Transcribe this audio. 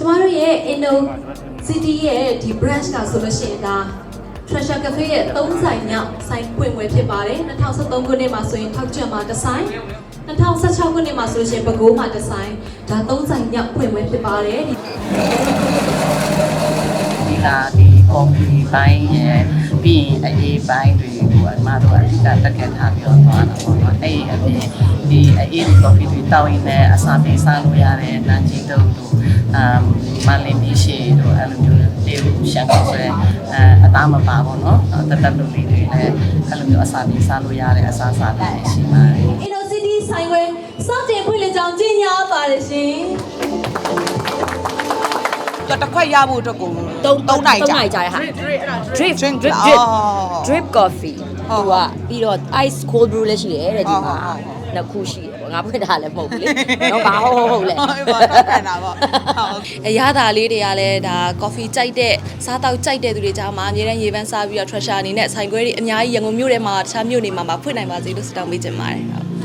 ကျမတို့ရဲ့ Inno City ရဲ့ဒီ branch ကဆိုလို့ရှိရင်ဒါ Treasure Cafe ရဲ့3ဆိုင်မြောက်ဆိုင်ပွင့်ပွဲဖြစ်ပါတယ်2013ခုနှစ်မှာဆိုရင်ထောက်ကျွန်းမှာတစ်ဆိုင်2016ခုနှစ်မှာဆိုလို့ရှိရင်ပဲခူးမှာတစ်ဆိုင်ဒါ3ဆိုင်မြောက်ပွင့်ပွဲဖြစ်ပါတယ်ဒီဒီကဒီကော်ဖီပိုင်းရဲ့ပြီးရင်အရေးပိုင်းတွေကိုအမတို့အဓိကတက်ခဲ့ထားပြီးတော့သွားတာပေါ့နော် အဲ့ဒီအပြင်ဒီအရေးဒီကော်ဖီတွေတောက်ရင်လည်းအစာပေးစားလို့ရတဲ့နန်းကြီးတုပ်တို့အမ်မလင်းပြီးရှိတို့အဲ့လိုမျိုးတေးရှန်ကောဆိုရဲအဲအသားမပါဘူးနော်တက်တက်လူလေးတွေလည်းအဲ့လိုမျိုးအစာပေးစားလို့ရတဲ့အစားအစာတွေရှိပါတယ် Inno City ဆိုင်ဝဲစတင်ဖွင့်လှစ်ကြောင်းကြီးညာပါတယ်ရှင် တော့တစ်ခွက်ရဖို့အတွက်ကိုသုံးသုံးနိုင်ကြာသုံးနိုင်ကြာရဟာ drip drink drip အော် drip coffee ဟုသူတ်ကပြီးတော့ ice cold brew လည်းရှိတယ်တဲ့ဒီမှာဟုတ်ဟုတ်ဟုတ် နှစ်ခုရှိတယ်ပေါ့ငါဖွင့်ထားလည်းမဟုတ်ဘူးလေနော်ဘာဟုတ်ဟုတ်ဟုတ်လဲ ဟုတ်ပါတော့ခံတာပေါ့ဟုတ် အရသာလေးတွေကလည်းဒါ coffee ကြိုက်တဲ့စားတောက်ကြိုက်တဲ့သူတွေကြားမှာအများတန်းရေပန်းစားပြီးတော့ treasure အနေနဲ့ဆိုင်ခွဲတွေအများကြီးရန်ကုန်မြို့ထဲမှာတခြားမြို့တွေမှာမှာဖွင့်နိုင်ပါစေလို့ဆုတောင်းပေးချင်ပါတယ်ဟုတ်